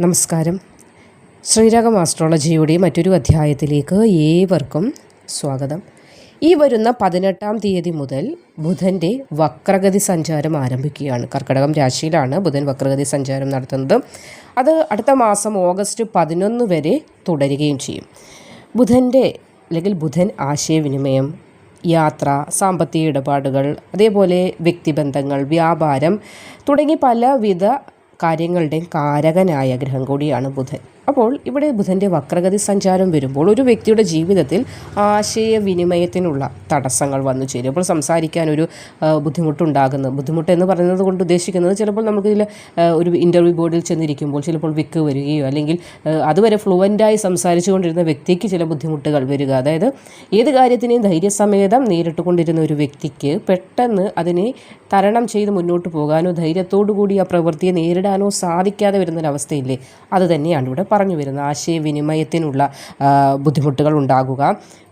നമസ്കാരം. ശ്രീരാഗം ആസ്ട്രോളജിയുടെ മറ്റൊരു അധ്യായത്തിലേക്ക് ഏവർക്കും സ്വാഗതം. ഈ വരുന്ന പതിനെട്ടാം തീയതി മുതൽ ബുധന്റെ വക്രഗതി സഞ്ചാരം ആരംഭിക്കുകയാണ്. കർക്കടകം രാശിയിലാണ് ബുധൻ വക്രഗതി സഞ്ചാരം നടത്തുന്നത്. അത് അടുത്ത മാസം ഓഗസ്റ്റ് പതിനൊന്ന് വരെ തുടരുകയും ചെയ്യും. ബുധന്റെ അല്ലെങ്കിൽ ബുധൻ ആശയവിനിമയം യാത്ര സാമ്പത്തിക ഇടപാടുകൾ അതേപോലെ വ്യക്തിബന്ധങ്ങൾ വ്യാപാരം തുടങ്ങി പലവിധ കാര്യങ്ങളുടെയും കാരകനായ ഗ്രഹം കൂടിയാണ് ബുധൻ. അപ്പോൾ ഇവിടെ ബുധന്റെ വക്രഗതി സഞ്ചാരം വരുമ്പോൾ ഒരു വ്യക്തിയുടെ ജീവിതത്തിൽ ആശയവിനിമയത്തിനുള്ള തടസ്സങ്ങൾ വന്നു ചേരും. അപ്പോൾ സംസാരിക്കാൻ ഒരു ബുദ്ധിമുട്ടുണ്ടാകുന്നത് ബുദ്ധിമുട്ട് എന്ന് പറയുന്നത് കൊണ്ട് ഉദ്ദേശിക്കുന്നത് ചിലപ്പോൾ നമുക്ക് ഇതിൽ ഒരു ഇന്റർവ്യൂ ബോർഡിൽ ചെന്നിരിക്കുമ്പോൾ ചിലപ്പോൾ വിക്ക് വരികയോ അല്ലെങ്കിൽ അതുവരെ ഫ്ലുവന്റായി സംസാരിച്ചു കൊണ്ടിരുന്ന വ്യക്തിക്ക് ചില ബുദ്ധിമുട്ടുകൾ വരിക. അതായത് ഏത് കാര്യത്തിനെയും ധൈര്യസമേതം നേരിട്ടുകൊണ്ടിരുന്ന ഒരു വ്യക്തിക്ക് പെട്ടെന്ന് അതിനെ തരണം ചെയ്ത് മുന്നോട്ട് പോകാനോ ധൈര്യത്തോടു കൂടി ആ പ്രവൃത്തിയെ നേരിടാനോ സാധിക്കാതെ വരുന്നൊരവസ്ഥയില്ലേ അത് തന്നെയാണ് ഇവിടെ പറഞ്ഞു വരുന്നത് ആശയവിനിമയത്തിനുള്ള ബുദ്ധിമുട്ടുകൾ ഉണ്ടാകുക.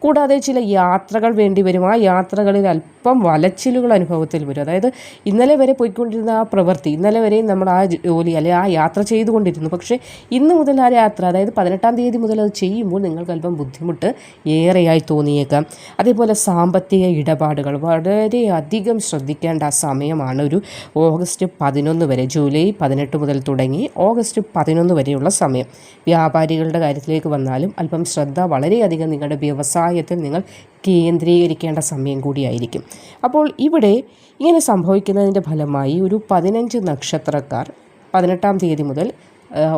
കൂടാതെ ചില യാത്രകൾ വേണ്ടി വരും ആ യാത്രകളിൽ അല്പം വലച്ചിലുകൾ അനുഭവത്തിൽ വരും. അതായത് ഇന്നലെ വരെ പോയിക്കൊണ്ടിരുന്ന ആ പ്രവൃത്തി ഇന്നലെ വരെയും നമ്മൾ ആ ജോലി അല്ലെ ആ യാത്ര ചെയ്തുകൊണ്ടിരുന്നു. പക്ഷേ ഇന്ന് മുതൽ ആ യാത്ര അതായത് പതിനെട്ടാം തീയതി മുതൽ അത് ചെയ്യുമ്പോൾ നിങ്ങൾക്ക് അല്പം ബുദ്ധിമുട്ട് ഏറെയായി തോന്നിയേക്കാം. അതേപോലെ സാമ്പത്തിക ഇടപാടുകൾ. വളരെയധികം ശ്രദ്ധിക്കേണ്ട ആ സമയമാണ് ഒരു ഓഗസ്റ്റ് പതിനൊന്ന് വരെ. ജൂലൈ പതിനെട്ട് മുതൽ തുടങ്ങി ഓഗസ്റ്റ് പതിനൊന്ന് വരെയുള്ള സമയം. വ്യാപാരികളുടെ കാര്യത്തിലേക്ക് വന്നാലും അല്പം ശ്രദ്ധ വളരെയധികം നിങ്ങളുടെ വ്യവസായത്തിൽ നിങ്ങൾ കേന്ദ്രീകരിക്കേണ്ട സമയം കൂടിയായിരിക്കും. അപ്പോൾ ഇവിടെ ഇങ്ങനെ സംഭവിക്കുന്നതിന്റെ ഫലമായി ഒരു പതിനഞ്ച് നക്ഷത്രക്കാർ പതിനെട്ടാം തീയതി മുതൽ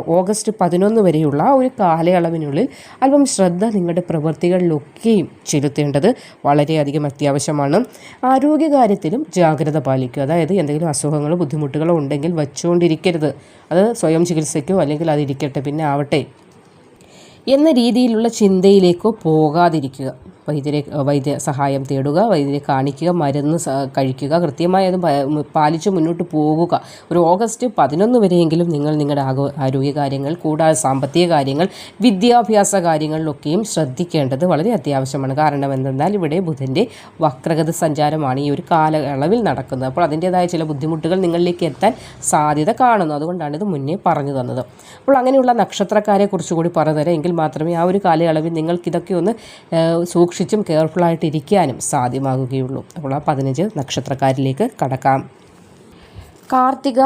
ഓഗസ്റ്റ് പതിനൊന്ന് വരെയുള്ള ഒരു കാലയളവിനുള്ളിൽ അല്പം ശ്രദ്ധ നിങ്ങളുടെ പ്രവൃത്തികളിലൊക്കെയും ചെലുത്തേണ്ടത് വളരെയധികം അത്യാവശ്യമാണ്. ആരോഗ്യകാര്യത്തിലും ജാഗ്രത പാലിക്കുക. അതായത് എന്തെങ്കിലും അസുഖങ്ങളോ ബുദ്ധിമുട്ടുകളോ ഉണ്ടെങ്കിൽ വച്ചുകൊണ്ടിരിക്കരുത്. അത് സ്വയം ചികിത്സയ്ക്കോ അല്ലെങ്കിൽ അതിരിക്കട്ടെ പിന്നെ ആവട്ടെ. എന്ന രീതിയിലുള്ള ചിന്തയിലേക്കോ പോകാതിരിക്കുക. വൈദ്യരെ വൈദ്യ സഹായം തേടുക വൈദ്യരെ കാണിക്കുക മരുന്ന് കഴിക്കുക കൃത്യമായി അത് പാലിച്ച് മുന്നോട്ട് പോകുക. ഒരു ഓഗസ്റ്റ് പതിനൊന്ന് വരെയെങ്കിലും നിങ്ങൾ നിങ്ങളുടെ ആരോഗ്യ കാര്യങ്ങൾ കൂടാതെ സാമ്പത്തിക കാര്യങ്ങൾ വിദ്യാഭ്യാസ കാര്യങ്ങളിലൊക്കെയും ശ്രദ്ധിക്കേണ്ടത് വളരെ അത്യാവശ്യമാണ്. കാരണം എന്തെന്നാൽ ഇവിടെ ബുധന്റെ വക്രഗത സഞ്ചാരമാണ് ഈ ഒരു കാലയളവിൽ നടക്കുന്നത്. അപ്പോൾ അതിന്റേതായ ചില ബുദ്ധിമുട്ടുകൾ നിങ്ങളിലേക്ക് എത്താൻ സാധ്യത കാണുന്നു. അതുകൊണ്ടാണ് ഇത് മുന്നേ പറഞ്ഞു തന്നത്. അപ്പോൾ അങ്ങനെയുള്ള നക്ഷത്രക്കാരെ കുറിച്ച് കൂടി പറഞ്ഞു തരാം എങ്കിൽ മാത്രമേ ആ ഒരു കാലയളവിൽ നിങ്ങൾക്ക് ഇതൊക്കെ ഒന്ന് ഏഹ്, സൂക്ഷിച്ചും കെയർഫുള്ളായിട്ട് ഇരിക്കാനും സാധ്യമാകുകയുള്ളൂ. അപ്പോൾ ആ പതിനഞ്ച് നക്ഷത്രക്കാരിലേക്ക് കടക്കാം. കാർത്തിക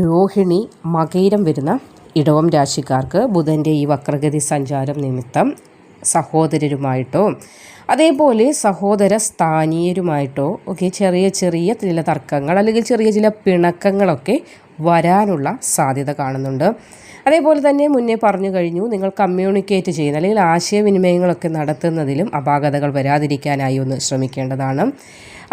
രോഹിണി മകയിരം വരുന്ന ഇടവം രാശിക്കാർക്ക് ബുധന്റെ ഈ വക്രഗതി സഞ്ചാരം നിമിത്തം സഹോദരരുമായിട്ടോ അതേപോലെ സഹോദര സ്ഥാനീയരുമായിട്ടോ ഒക്കെ ചെറിയ ചെറിയ ചില തർക്കങ്ങൾ അല്ലെങ്കിൽ ചെറിയ ചില പിണക്കങ്ങളൊക്കെ വരാനുള്ള സാധ്യത കാണുന്നുണ്ട്. അതേപോലെ തന്നെ മുന്നേ പറഞ്ഞു കഴിഞ്ഞു നിങ്ങൾ കമ്മ്യൂണിക്കേറ്റ് ചെയ്യുന്ന അല്ലെങ്കിൽ ആശയവിനിമയങ്ങളൊക്കെ നടത്തുന്നതിലും അപാകതകൾ വരാതിരിക്കാനായി ഒന്ന് ശ്രമിക്കേണ്ടതാണ്.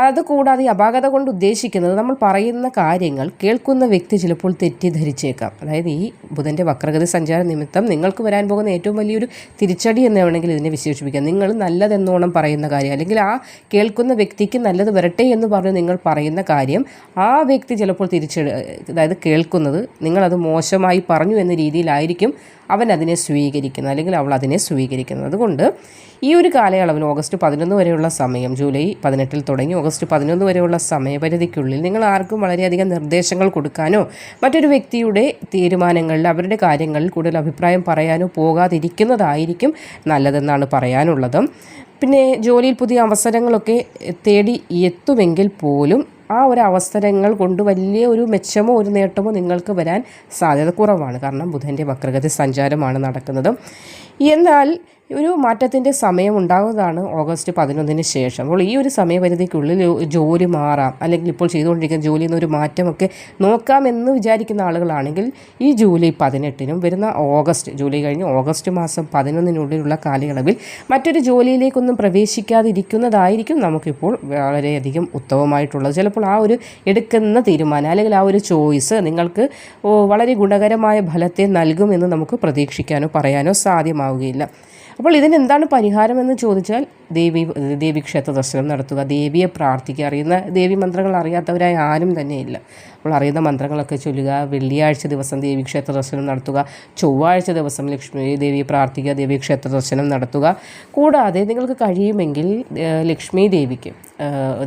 അതുകൂടാതെ കൂടാതെ അപാകത കൊണ്ട് ഉദ്ദേശിക്കുന്നത് നമ്മൾ പറയുന്ന കാര്യങ്ങൾ കേൾക്കുന്ന വ്യക്തി ചിലപ്പോൾ തെറ്റിദ്ധരിച്ചേക്കാം. അതായത് ഈ ബുധന്റെ വക്രഗതി സഞ്ചാര നിമിത്തം നിങ്ങൾക്ക് വരാൻ പോകുന്ന ഏറ്റവും വലിയൊരു തിരിച്ചടി എന്ന് വേണമെങ്കിൽ ഇതിനെ വിശേഷിപ്പിക്കാം. നിങ്ങൾ നല്ലതെന്നോണം പറയുന്ന കാര്യം അല്ലെങ്കിൽ ആ കേൾക്കുന്ന വ്യക്തിക്ക് നല്ലത് വരട്ടെ എന്ന് പറഞ്ഞ് നിങ്ങൾ പറയുന്ന കാര്യം ആ വ്യക്തി ചിലപ്പോൾ തിരിച്ചെടു അതായത് കേൾക്കുന്നത് നിങ്ങളത് മോശമായി പറഞ്ഞു എന്ന രീതിയിലായിരിക്കും അവൻ അതിനെ സ്വീകരിക്കുന്നത് അല്ലെങ്കിൽ അവൾ അതിനെ സ്വീകരിക്കുന്നത്. അതുകൊണ്ട് ഈ ഒരു കാലയളവിൽ ഓഗസ്റ്റ് പതിനൊന്ന് വരെയുള്ള സമയം ജൂലൈ പതിനെട്ടിൽ തുടങ്ങി ഓഗസ്റ്റ് പതിനൊന്ന് വരെയുള്ള സമയപരിധിക്കുള്ളിൽ നിങ്ങൾ ആർക്കും വളരെയധികം നിർദ്ദേശങ്ങൾ കൊടുക്കാനോ മറ്റൊരു വ്യക്തിയുടെ തീരുമാനങ്ങളിൽ അവരുടെ കാര്യങ്ങളിൽ കൂടുതൽ അഭിപ്രായം പറയാനോ പോകാതിരിക്കുന്നതായിരിക്കും നല്ലതെന്നാണ് പറയാനുള്ളത്. പിന്നെ ജോലിയിൽ പുതിയ അവസരങ്ങളൊക്കെ തേടി എത്തുമെങ്കിൽ പോലും ആ ഒരു അവസരങ്ങൾ കൊണ്ട് വലിയ ഒരു മെച്ചമോ ഒരു നേട്ടമോ നിങ്ങൾക്ക് വരാൻ സാധ്യത കുറവാണ്. കാരണം ബുധന്റെ വക്രഗതി സഞ്ചാരമാണ് നടക്കുന്നത്. എന്നാൽ ഒരു മാറ്റത്തിന്റെ സമയം ഉണ്ടാകുന്നതാണ് ഓഗസ്റ്റ് പതിനൊന്നിന് ശേഷം. അപ്പോൾ ഈ ഒരു സമയപരിധിക്കുള്ളിൽ ജോലി മാറാം. അല്ലെങ്കിൽ ഇപ്പോൾ ചെയ്തുകൊണ്ടിരിക്കുന്ന ജോലിയിൽ നിന്ന് ഒരു മാറ്റമൊക്കെ നോക്കാമെന്ന് വിചാരിക്കുന്ന ആളുകളാണെങ്കിൽ ഈ ജൂലൈ പതിനെട്ടിനും വരുന്ന ഓഗസ്റ്റ് ജൂലൈ കഴിഞ്ഞ് ഓഗസ്റ്റ് മാസം പതിനൊന്നിനുള്ളിലുള്ള കാലയളവിൽ മറ്റൊരു ജോലിയിലേക്കൊന്നും പ്രവേശിക്കാതിരിക്കുന്നതായിരിക്കും നമുക്കിപ്പോൾ വളരെയധികം ഉത്തമമായിട്ടുള്ളത്. ചിലപ്പോൾ ആ ഒരു എടുക്കുന്ന തീരുമാനം അല്ലെങ്കിൽ ആ ഒരു ചോയ്സ് നിങ്ങൾക്ക് വളരെ ഗുണകരമായ ഫലത്തെ നൽകുമെന്ന് നമുക്ക് പ്രതീക്ഷിക്കാനോ പറയാനോ സാധ്യമാവുകയില്ല അപ്പോൾ ഇതിനെന്താണ് പരിഹാരമെന്ന് ചോദിച്ചാൽ ദേവി ദേവി ക്ഷേത്ര ദർശനം നടത്തുക ദേവിയെ പ്രാർത്ഥിക്കുക അറിയുന്ന ദേവി മന്ത്രങ്ങൾ അറിയാത്തവരായ ആരും തന്നെയില്ല. അപ്പോൾ അറിയുന്ന മന്ത്രങ്ങളൊക്കെ ചൊല്ലുക വെള്ളിയാഴ്ച ദിവസം ദേവി ക്ഷേത്ര ദർശനം നടത്തുക ചൊവ്വാഴ്ച ദിവസം ലക്ഷ്മി ദേവിയെ പ്രാർത്ഥിക്കുക ദേവി ക്ഷേത്ര ദർശനം നടത്തുക. കൂടാതെ നിങ്ങൾക്ക് കഴിയുമെങ്കിൽ ലക്ഷ്മി ദേവിക്ക്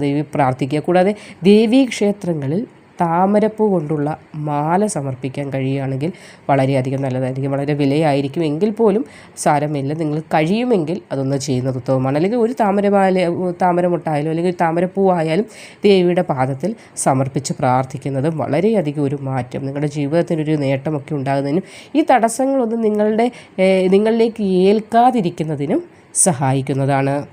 ദേവി പ്രാർത്ഥിക്കുക. കൂടാതെ ദേവീ ക്ഷേത്രങ്ങളിൽ താമരപ്പൂ കൊണ്ടുള്ള മാല സമർപ്പിക്കാൻ കഴിയുകയാണെങ്കിൽ വളരെയധികം നല്ലതായിരിക്കും. വളരെ വിലയായിരിക്കും. എങ്കിൽ പോലും സാരമില്ല നിങ്ങൾ കഴിയുമെങ്കിൽ അതൊന്ന് ചെയ്യുന്നത് ഉത്തമമാണ്. അല്ലെങ്കിൽ ഒരു താമരമാല താമരമുട്ടായാലും അല്ലെങ്കിൽ താമരപ്പൂ ആയാലും ദേവിയുടെ പാദത്തിൽ സമർപ്പിച്ച് പ്രാർത്ഥിക്കുന്നതും വളരെയധികം ഒരു മാറ്റം. നിങ്ങളുടെ ജീവിതത്തിനൊരു നേട്ടമൊക്കെ ഉണ്ടാകുന്നതിനും ഈ തടസ്സങ്ങളൊന്നും നിങ്ങളുടെ നിങ്ങളിലേക്ക് ഏൽക്കാതിരിക്കുന്നതിനും സഹായിക്കുന്നതാണ്.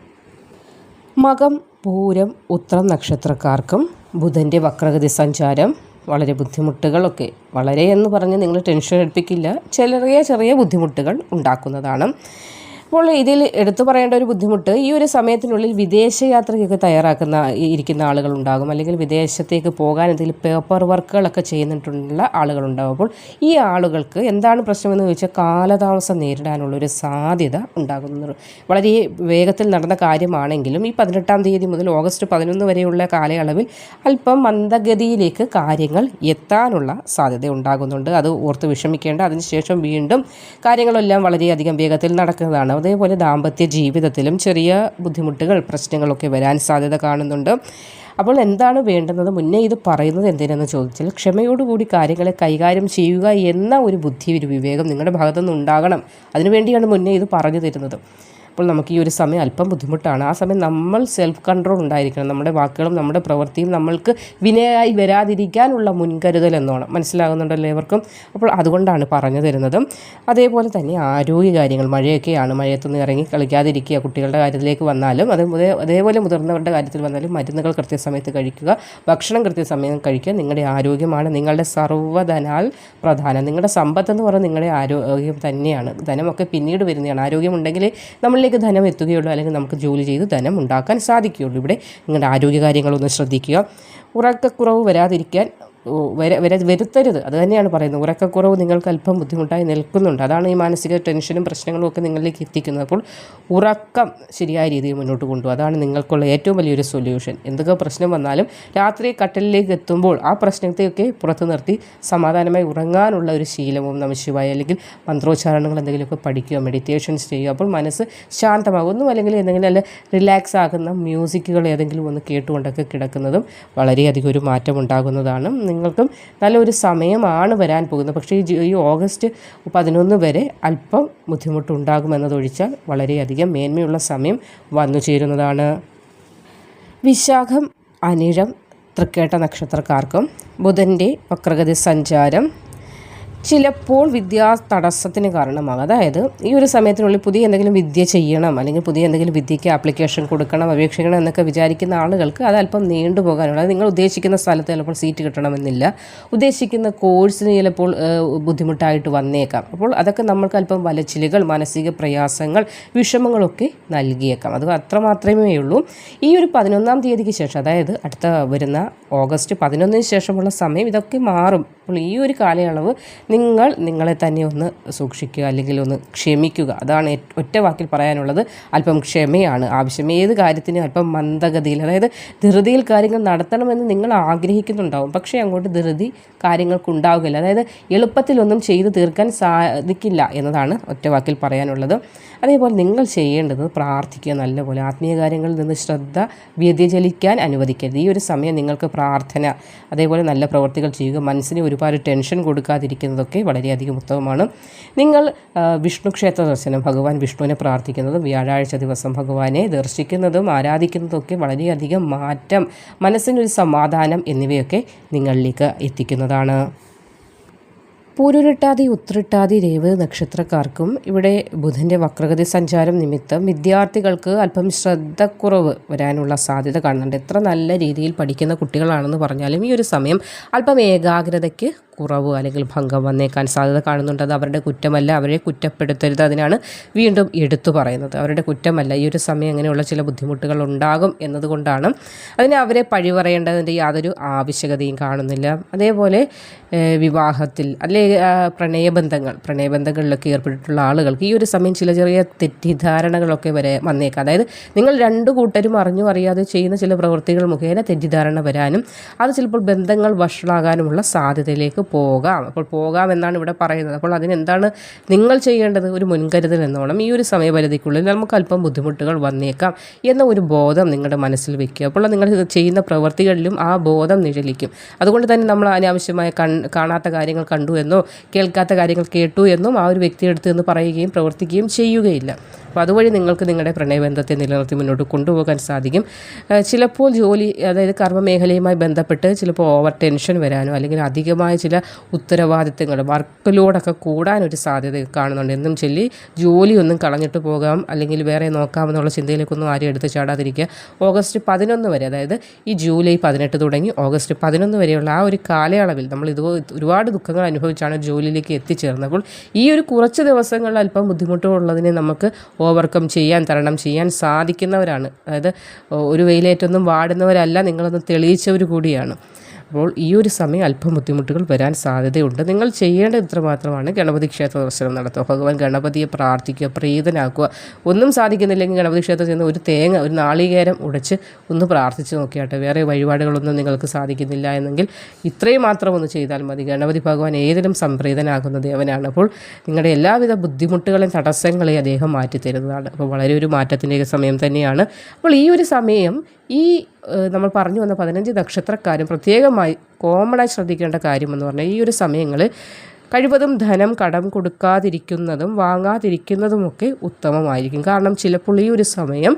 മകം പൂരം ഉത്രം നക്ഷത്രക്കാർക്കും ബുധന്റെ വക്രഗതി സഞ്ചാരം വളരെ ബുദ്ധിമുട്ടുകളൊക്കെ വളരെ എന്ന് പറഞ്ഞ് നിങ്ങൾ ടെൻഷൻ എടുപ്പിക്കില്ല ചെറിയ ചെറിയ ബുദ്ധിമുട്ടുകൾ ഉണ്ടാക്കുന്നതാണ്. അപ്പോൾ ഇതിൽ എടുത്തു പറയേണ്ട ഒരു ബുദ്ധിമുട്ട് ഈ ഒരു സമയത്തിനുള്ളിൽ വിദേശ യാത്രയ്ക്കൊക്കെ തയ്യാറാക്കുന്ന ഇരിക്കുന്ന ആളുകളുണ്ടാകും അല്ലെങ്കിൽ വിദേശത്തേക്ക് പോകാൻ എന്തെങ്കിലും പേപ്പർ വർക്കുകളൊക്കെ ചെയ്യുന്നിട്ടുള്ള ആളുകളുണ്ടാകും അപ്പോൾ ഈ ആളുകൾക്ക് എന്താണ് പ്രശ്നമെന്ന് ചോദിച്ചാൽ കാലതാമസം നേരിടാനുള്ള ഒരു സാധ്യത ഉണ്ടാകുന്നു. വളരെ വേഗത്തിൽ നടന്ന കാര്യമാണെങ്കിലും ഈ പതിനെട്ടാം തീയതി മുതൽ ഓഗസ്റ്റ് പതിനൊന്ന് വരെയുള്ള കാലയളവിൽ അല്പം മന്ദഗതിയിലേക്ക് കാര്യങ്ങൾ എത്താനുള്ള സാധ്യത ഉണ്ടാകുന്നുണ്ട്. അത് ഓർത്ത് വിഷമിക്കേണ്ട. അതിനുശേഷം വീണ്ടും കാര്യങ്ങളെല്ലാം വളരെയധികം വേഗത്തിൽ നടക്കുന്നതാണ്. അതേപോലെ ദാമ്പത്യ ജീവിതത്തിലും ചെറിയ ബുദ്ധിമുട്ടുകൾ പ്രശ്നങ്ങളൊക്കെ വരാൻ സാധ്യത കാണുന്നുണ്ട്. അപ്പോൾ എന്താണ് വേണ്ടുന്നത്? മുന്നേ ഇത് പറയുന്നത് എന്തിനെന്ന് ചോദിച്ചാൽ ക്ഷമയോടുകൂടി കാര്യങ്ങളെ കൈകാര്യം ചെയ്യുക എന്ന ഒരു ബുദ്ധി ഒരു വിവേകം നിങ്ങളുടെ ഭാഗത്തുനിന്ന് ഉണ്ടാകണം അതിനുവേണ്ടിയാണ് മുന്നേ ഇത് പറഞ്ഞു തരുന്നത്. അപ്പോൾ നമുക്ക് ഈ ഒരു സമയം അല്പം ബുദ്ധിമുട്ടാണ്. ആ സമയം നമ്മൾ സെൽഫ് കൺട്രോൾ ഉണ്ടായിരിക്കണം. നമ്മുടെ വാക്കുകളും നമ്മുടെ പ്രവൃത്തിയും നമ്മൾക്ക് വിനയായി വരാതിരിക്കാനുള്ള മുൻകരുതൽ എന്നോണം. മനസ്സിലാകുന്നുണ്ടല്ലോ ഏവർക്കും? അപ്പോൾ അതുകൊണ്ടാണ് പറഞ്ഞു തരുന്നത്. അതേപോലെ തന്നെ ആരോഗ്യ കാര്യങ്ങൾ മഴയൊക്കെയാണ്. മഴയത്തൊന്നും ഇറങ്ങി കളിക്കാതിരിക്കുക. കുട്ടികളുടെ കാര്യത്തിലേക്ക് വന്നാലും അത് അതേപോലെ മുതിർന്നവരുടെ കാര്യത്തിൽ വന്നാലും മരുന്നുകൾ കൃത്യസമയത്ത് കഴിക്കുക. ഭക്ഷണം കൃത്യസമയം കഴിക്കുക. നിങ്ങളുടെ ആരോഗ്യമാണ് നിങ്ങളുടെ സർവധനാൽ പ്രധാനം. നിങ്ങളുടെ സമ്പത്ത് എന്ന് പറഞ്ഞാൽ നിങ്ങളുടെ ആരോഗ്യം തന്നെയാണ്. ധനമൊക്കെ പിന്നീട് വരുന്നതാണ്. ആരോഗ്യമുണ്ടെങ്കിൽ നമ്മൾ നമ്മളിലേക്ക് ധനം എത്തുകയുള്ളൂ അല്ലെങ്കിൽ നമുക്ക് ജോലി ചെയ്ത് ധനം ഉണ്ടാക്കാൻ സാധിക്കുകയുള്ളൂ. ഇവിടെ നിങ്ങളുടെ ആരോഗ്യകാര്യങ്ങളൊന്ന് ശ്രദ്ധിക്കുക. ഉറക്കക്കുറവ് വരാതിരിക്കാൻ വര വര വരുത്തരുത്. അത് തന്നെയാണ് പറയുന്നത്. ഉറക്കക്കുറവ് നിങ്ങൾക്ക് അല്പം ബുദ്ധിമുട്ടായി നിൽക്കുന്നുണ്ട്. അതാണ് ഈ മാനസിക ടെൻഷനും പ്രശ്നങ്ങളും ഒക്കെ നിങ്ങളിലേക്ക് എത്തിക്കുന്നത്. അപ്പോൾ ഉറക്കം ശരിയായ രീതിയിൽ മുന്നോട്ട് കൊണ്ടുപോകും അതാണ് നിങ്ങൾക്കുള്ള ഏറ്റവും വലിയൊരു സൊല്യൂഷൻ. എന്തൊക്കെ പ്രശ്നം വന്നാലും രാത്രി കട്ടലിലേക്ക് എത്തുമ്പോൾ ആ പ്രശ്നത്തെയൊക്കെ പുറത്തു നിർത്തി സമാധാനമായി ഉറങ്ങാനുള്ള ഒരു ശീലവും നമശിവായ അല്ലെങ്കിൽ മന്ത്രോച്ചാരണങ്ങൾ എന്തെങ്കിലുമൊക്കെ പഠിക്കുക മെഡിറ്റേഷൻസ് ചെയ്യുക. അപ്പോൾ മനസ്സ് ശാന്തമാകുന്നു. അല്ലെങ്കിൽ എന്തെങ്കിലും നല്ല റിലാക്സ് ആകുന്ന മ്യൂസിക്കുകൾ ഏതെങ്കിലും ഒന്ന് കേട്ടുകൊണ്ടൊക്കെ കിടക്കുന്നതും വളരെയധികം ഒരു മാറ്റം ഉണ്ടാകുന്നതാണ് നിങ്ങൾക്കും നല്ലൊരു സമയമാണ് വരാൻ പോകുന്നത്. പക്ഷേ ഈ ഓഗസ്റ്റ് പതിനൊന്ന് വരെ അല്പം ബുദ്ധിമുട്ടുണ്ടാകുമെന്നതൊഴിച്ചാൽ വളരെയധികം മേന്മയുള്ള സമയം വന്നു ചേരുന്നതാണ്. വിശാഖം അനിഴം തൃക്കേട്ട നക്ഷത്രക്കാർക്കും ബുധന്റെ വക്രഗതി സഞ്ചാരം ചിലപ്പോൾ വിദ്യാ തടസ്സത്തിന് കാരണമാകും. അതായത് ഈ ഒരു സമയത്തിനുള്ളിൽ പുതിയ എന്തെങ്കിലും വിദ്യ ചെയ്യണം അല്ലെങ്കിൽ പുതിയ എന്തെങ്കിലും വിദ്യയ്ക്ക് ആപ്ലിക്കേഷൻ കൊടുക്കണം അപേക്ഷിക്കണം എന്നൊക്കെ വിചാരിക്കുന്ന ആളുകൾക്ക് അത് അല്പം നീണ്ടുപോകാനുള്ള നിങ്ങൾ ഉദ്ദേശിക്കുന്ന സ്ഥലത്ത് ചിലപ്പോൾ സീറ്റ് കിട്ടണമെന്നില്ല. ഉദ്ദേശിക്കുന്ന കോഴ്സിന് ചിലപ്പോൾ ബുദ്ധിമുട്ടായിട്ട് വന്നേക്കാം. അപ്പോൾ അതൊക്കെ നമ്മൾക്ക് അല്പം വലച്ചിലുകൾ മാനസിക പ്രയാസങ്ങൾ വിഷമങ്ങളൊക്കെ നൽകിയേക്കാം. അത് അത്ര മാത്രമേ ഉള്ളൂ. ഈ ഒരു പതിനൊന്നാം തീയതിക്ക് ശേഷം അതായത് അടുത്ത വരുന്ന ഓഗസ്റ്റ് പതിനൊന്നിന് ശേഷമുള്ള സമയം ഇതൊക്കെ മാറും. അപ്പോൾ ഈ ഒരു കാലയളവ് നിങ്ങൾ നിങ്ങളെ തന്നെ ഒന്ന് സൂക്ഷിക്കുക അല്ലെങ്കിൽ ഒന്ന് ക്ഷമിക്കുക. അതാണ് ഒറ്റ വാക്കിൽ പറയാനുള്ളത്. അല്പം ക്ഷമയാണ് ആവശ്യം. ഏത് കാര്യത്തിനും അല്പം മന്ദഗതിയിൽ അതായത് ധൃതിയിൽ കാര്യങ്ങൾ നടത്തണമെന്ന് നിങ്ങൾ ആഗ്രഹിക്കുന്നുണ്ടാവും. പക്ഷേ അങ്ങോട്ട് ധൃതി കാര്യങ്ങൾക്കുണ്ടാവുകയില്ല. അതായത് എളുപ്പത്തിലൊന്നും ചെയ്തു തീർക്കാൻ സാധിക്കില്ല എന്നതാണ് ഒറ്റ വാക്കിൽ പറയാനുള്ളത്. അതേപോലെ നിങ്ങൾ ചെയ്യേണ്ടത് പ്രാർത്ഥിക്കുക നല്ലപോലെ. ആത്മീയ കാര്യങ്ങളിൽ നിന്ന് ശ്രദ്ധ വ്യതിചലിക്കാൻ അനുവദിക്കരുത്. ഈ ഒരു സമയം നിങ്ങൾക്ക് പ്രാർത്ഥന അതേപോലെ നല്ല പ്രവർത്തികൾ ചെയ്യുക മനസ്സിന് ഒരുപാട് ടെൻഷൻ കൊടുക്കാതിരിക്കുന്നത് ചെയ്യുന്നതൊക്കെ വളരെയധികം ഉത്തമമാണ്. നിങ്ങൾ വിഷ്ണു ക്ഷേത്ര ദർശനം ഭഗവാൻ വിഷ്ണുവിനെ പ്രാർത്ഥിക്കുന്നതും വ്യാഴാഴ്ച ദിവസം ഭഗവാനെ ദർശിക്കുന്നതും ആരാധിക്കുന്നതൊക്കെ വളരെയധികം മാറ്റം മനസ്സിനൊരു സമാധാനം എന്നിവയൊക്കെ നിങ്ങളിലേക്ക് എത്തിക്കുന്നതാണ്. പൂരുരുട്ടാതി ഉത്രിട്ടാതി രേവ് നക്ഷത്രക്കാർക്കും ഇവിടെ ബുധന്റെ വക്രഗതി സഞ്ചാരം നിമിത്തം വിദ്യാർത്ഥികൾക്ക് അല്പം ശ്രദ്ധക്കുറവ് വരാനുള്ള സാധ്യത കാണുന്നുണ്ട്. എത്ര നല്ല രീതിയിൽ പഠിക്കുന്ന കുട്ടികളാണെന്ന് പറഞ്ഞാലും ഈ ഒരു സമയം അല്പം ഏകാഗ്രതയ്ക്ക് കുറവ് അല്ലെങ്കിൽ ഭംഗം വന്നേക്കാൻ സാധ്യത കാണുന്നുണ്ട്. അത് അവരുടെ കുറ്റമല്ല അവരെ കുറ്റപ്പെടുത്തരുത് അതിനാണ് വീണ്ടും എടുത്തു പറയുന്നത്. അവരുടെ കുറ്റമല്ല ഈ ഒരു സമയം അങ്ങനെയുള്ള ചില ബുദ്ധിമുട്ടുകൾ ഉണ്ടാകും എന്നതുകൊണ്ടാണ് അതിനെ അവരെ പഴി പറയേണ്ടതിന്റെ യാതൊരു ആവശ്യകതയും കാണുന്നില്ല. അതേപോലെ വിവാഹത്തിൽ അല്ലെ പ്രണയബന്ധങ്ങൾ പ്രണയബന്ധങ്ങളിലൊക്കെ ഏർപ്പെട്ടിട്ടുള്ള ആളുകൾക്ക് ഈ ഒരു സമയം ചില ചെറിയ തെറ്റിദ്ധാരണകളൊക്കെ വരെ വന്നേക്കാം. അതായത് നിങ്ങൾ രണ്ടു കൂട്ടരും അറിഞ്ഞു അറിയാതെ ചെയ്യുന്ന ചില പ്രവൃത്തികൾ മുഖേന തെറ്റിദ്ധാരണ വരാനും അത് ചിലപ്പോൾ ബന്ധങ്ങൾ വഷളാകാനുമുള്ള സാധ്യതയിലേക്ക് പോകാം. അപ്പോൾ പോകാം എന്നാണ് ഇവിടെ പറയുന്നത്. അപ്പോൾ അതിനെന്താണ് നിങ്ങൾ ചെയ്യേണ്ടത്? ഒരു മുൻകരുതൽ എന്നോണം ഈ ഒരു സമയപരിധിക്കുള്ളിൽ നമുക്ക് അല്പം ബുദ്ധിമുട്ടുകൾ വന്നേക്കാം എന്ന ഒരു ബോധം നിങ്ങളുടെ മനസ്സിൽ വെക്കുക. അപ്പോൾ നിങ്ങൾ ചെയ്യുന്ന പ്രവൃത്തികളിലും ആ ബോധം നിഴലിക്കും. അതുകൊണ്ട് തന്നെ നമ്മൾ അനാവശ്യമായ കാണാത്ത കാര്യങ്ങൾ കണ്ടു എന്നോ കേൾക്കാത്ത കാര്യങ്ങൾ കേട്ടു എന്നും ആ ഒരു വ്യക്തിയെടുത്ത് എന്ന് പറയുകയും പ്രവർത്തിക്കുകയും ചെയ്യുകയില്ല. അപ്പോൾ അതുവഴി നിങ്ങൾക്ക് നിങ്ങളുടെ പ്രണയബന്ധത്തെ നിലനിർത്തി മുന്നോട്ട് കൊണ്ടുപോകാൻ സാധിക്കും. ചിലപ്പോൾ ജോലി അതായത് കർമ്മമേഖലയുമായി ബന്ധപ്പെട്ട് ചിലപ്പോൾ ഓവർ ടെൻഷൻ വരാനോ അല്ലെങ്കിൽ അധികമായ ചില ഉത്തരവാദിത്തങ്ങൾ വർക്ക് ലോഡൊക്കെ കൂടാനൊരു സാധ്യത കാണുന്നുണ്ട്. എന്നും ചൊല്ലി ജോലിയൊന്നും കളഞ്ഞിട്ട് പോകാം അല്ലെങ്കിൽ വേറെ നോക്കാമെന്നുള്ള ചിന്തയിലേക്കൊന്നും ആരും എടുത്ത് ചാടാതിരിക്കുക. ഓഗസ്റ്റ് പതിനൊന്ന് വരെ അതായത് ഈ ജൂലൈ പതിനെട്ട് തുടങ്ങി ഓഗസ്റ്റ് പതിനൊന്ന് വരെയുള്ള ആ ഒരു കാലയളവിൽ നമ്മൾ ഇത് ഒരുപാട് ദുഃഖങ്ങൾ അനുഭവിച്ചാണ് ജോലിയിലേക്ക് എത്തിച്ചേർന്നപ്പോൾ. ഈ ഒരു കുറച്ച് ദിവസങ്ങളിൽ അല്പം ബുദ്ധിമുട്ടുള്ളതിനെ നമുക്ക് ഓവർകം ചെയ്യാൻ തരണം ചെയ്യാൻ സാധിക്കുന്നവരാണ്. അതായത് ഒരു വെയിലേറ്റൊന്നും വാടുന്നവരല്ല നിങ്ങളൊന്ന് തെളിയിച്ചവർ കൂടിയാണ്. അപ്പോൾ ഈ ഒരു സമയം അല്പം ബുദ്ധിമുട്ടുകൾ വരാൻ സാധ്യതയുണ്ട്. നിങ്ങൾ ചെയ്യേണ്ടത് ഇത്ര മാത്രമാണ് ഗണപതി ക്ഷേത്ര ദർശനം നടത്തുക. ഭഗവാൻ ഗണപതിയെ പ്രാർത്ഥിക്കുക പ്രീതനാക്കുക. ഒന്നും സാധിക്കുന്നില്ലെങ്കിൽ ഗണപതി ക്ഷേത്രത്തിൽ ചെന്ന് ഒരു തേങ്ങ ഒരു നാളികേരം ഉടച്ച് ഒന്ന് പ്രാർത്ഥിച്ച് നോക്കിയാട്ടെ. വേറെ വഴിപാടുകളൊന്നും നിങ്ങൾക്ക് സാധിക്കുന്നില്ല എന്നെങ്കിൽ ഇത്രയും മാത്രം ഒന്ന് ചെയ്താൽ മതി. ഗണപതി ഭഗവാൻ ഏതിലും സംപ്രീതനാകുന്ന ദേവനാണ്. അപ്പോൾ നിങ്ങളുടെ എല്ലാവിധ ബുദ്ധിമുട്ടുകളെയും തടസ്സങ്ങളെയും അദ്ദേഹം മാറ്റിത്തരുന്നതാണ്. അപ്പോൾ വളരെ ഒരു മാറ്റത്തിന്റെ സമയം തന്നെയാണ്. അപ്പോൾ ഈ ഒരു സമയം ഈ നമ്മൾ പറഞ്ഞു വന്ന പതിനഞ്ച് നക്ഷത്രക്കാരും പ്രത്യേകമായി കോമണായി ശ്രദ്ധിക്കേണ്ട കാര്യമെന്ന് പറഞ്ഞാൽ ഈ ഒരു സമയങ്ങൾ കഴിവതും ധനം കടം കൊടുക്കാതിരിക്കുന്നതും വാങ്ങാതിരിക്കുന്നതുമൊക്കെ ഉത്തമമായിരിക്കും. കാരണം ചിലപ്പോൾ ഈ ഒരു സമയം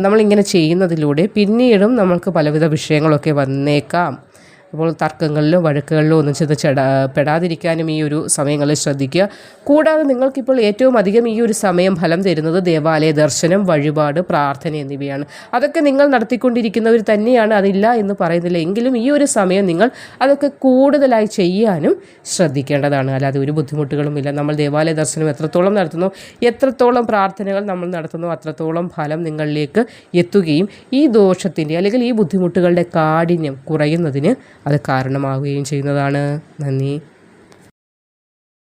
നമ്മളിങ്ങനെ ചെയ്യുന്നതിലൂടെ പിന്നീടും നമ്മൾക്ക് പലവിധ വിഷയങ്ങളൊക്കെ വന്നേക്കാം. അപ്പോൾ തർക്കങ്ങളിലോ വഴക്കുകളിലോ ഒന്നും ചെന്ന് ചെടാ പെടാതിരിക്കാനും ഈ ഒരു സമയങ്ങളിൽ ശ്രദ്ധിക്കുക. കൂടാതെ നിങ്ങൾക്കിപ്പോൾ ഏറ്റവും അധികം ഈ ഒരു സമയം ഫലം തരുന്നത് ദേവാലയ ദർശനം വഴിപാട് പ്രാർത്ഥന എന്നിവയാണ്. അതൊക്കെ നിങ്ങൾ നടത്തിക്കൊണ്ടിരിക്കുന്നവർ തന്നെയാണ് അതില്ല എന്ന് പറയുന്നില്ല. എങ്കിലും ഈ ഒരു സമയം നിങ്ങൾ അതൊക്കെ കൂടുതലായി ചെയ്യാനും ശ്രദ്ധിക്കേണ്ടതാണ്. അല്ലാതെ ഒരു ബുദ്ധിമുട്ടുകളുമില്ല നമ്മൾ ദേവാലയ ദർശനം എത്രത്തോളം നടത്തുന്നു എത്രത്തോളം പ്രാർത്ഥനകൾ നമ്മൾ നടത്തുന്നു അത്രത്തോളം ഫലം നിങ്ങളിലേക്ക് എത്തുകയും ഈ ദോഷത്തിന്റെ അല്ലെങ്കിൽ ഈ ബുദ്ധിമുട്ടുകളുടെ കാഠിന്യം കുറയുന്നതിന് അത് കാരണമാവുകയും ചെയ്യുന്നതാണ്. നന്ദി.